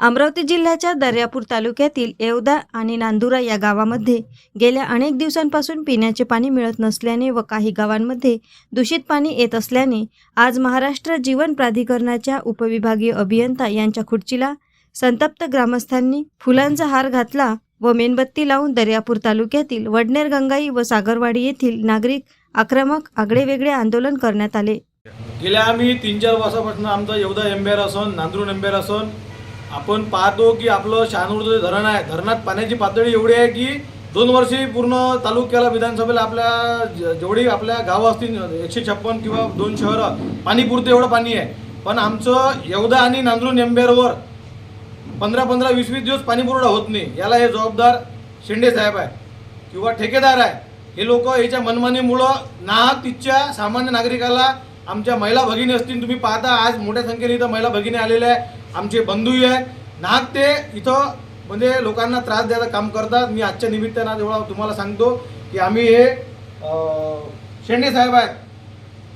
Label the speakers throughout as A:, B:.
A: अमरावती जिल्ह्याच्या दर्यापूर तालुक्यातील येवदा आणि नांदुरा या गावामध्ये गेल्या अनेक दिवसांपासून पिण्याचे पाणी मिळत नसल्याने व काही गावांमध्ये दूषित पाणी येत असल्याने आज महाराष्ट्र जीवन प्राधिकरणाच्या उपविभागीय अभियंता यांच्या खुर्चीला संतप्त ग्रामस्थांनी फुलांचा हार घातला व मेणबत्ती लावून दर्यापूर तालुक्यातील वडनेर गंगाई व सागरवाडी येथील नागरिक आक्रमक आगळेवेगळे आंदोलन करण्यात आले.
B: गेल्या आम्ही तीन चार वर्षापासून आमचा येवदा एम्बेर असून नांदरून एम्बेर असून आपण पाहतो की आपलं शहानूरचं धरण आहे धरणात पाण्याची पातळी एवढी आहे की दोन वर्षी पूर्ण तालुक्याला विधानसभेला आपल्या ज- जेवढी आपल्या गावं असतील एकशे छप्पन किंवा दोन शहरं पाणीपुरतं एवढं पाणी आहे. पण आमचं येवदा आणि नांदरून एम्बेरवर पंधरा पंधरा वीस वीस दिवस पाणी पुरवठा होत नाही. याला हे जबाबदार शेंडे साहेब आहे किंवा ठेकेदार आहे. हे लोक याच्या मनमानीमुळं नाहक तिथच्या सामान्य नागरिकाला आमच्या महिला भगिनी असतील तुम्ही पाहता आज मोठ्या संख्येने इथं महिला भगिनी आलेल्या आहे. आमचे बंधूही आहेत नाहक ते इथं म्हणजे लोकांना त्रास द्यायचं काम करतात. मी आजच्या निमित्तानं एवढा तुम्हाला सांगतो की आम्ही हे शेंडे साहेब आहेत.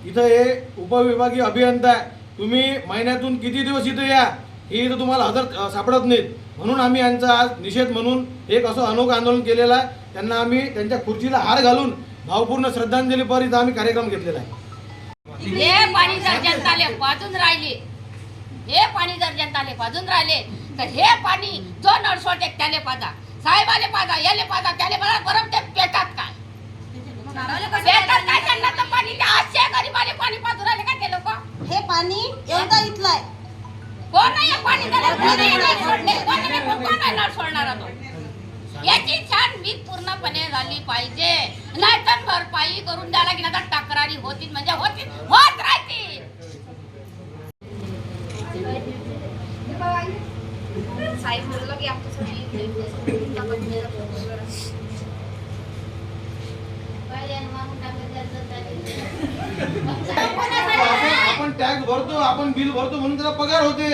B: इथं हे उपविभागीय अभियंता आहे. तुम्ही महिन्यातून किती दिवस इथं या? हे इथं तुम्हाला हजर सापडत नाहीत. म्हणून आम्ही यांचा आज निषेध म्हणून एक असं अनोखं आंदोलन केलेलं आहे. त्यांना आम्ही त्यांच्या खुर्चीला हार घालून भावपूर्ण श्रद्धांजलीपर इथं आम्ही कार्यक्रम घेतलेला आहे.
C: पाणी जनताले राहिले. हे पाणी जर जनताले वाजून राहिले तर हे पाणी जो नळसोटे त्याले पाजा. साहेबाले पाजा याले पाजा त्याले पाजा बरोबर ते पेटात काय? पेटात काय त्यांना तर पाणी ते गरीबाले पाणी पाजून राहिले का ते लोक?
D: हे पाणी एवढा इथलं आहे
C: कोण नाही पाणी त्याला कोण नाही नळ सोडले कोण नाही कोण नाही नळ सोडणारा तो याची छानबीन पूर्णपणे झाली पाहिजे. नाहीतर भरपाई करून द्यायला की तर तक्रारी होतील. म्हणजे होतील होत राहतील
B: आपण टॅक्स भरतो आपण बिल भरतो म्हणून त्याला पगार होते.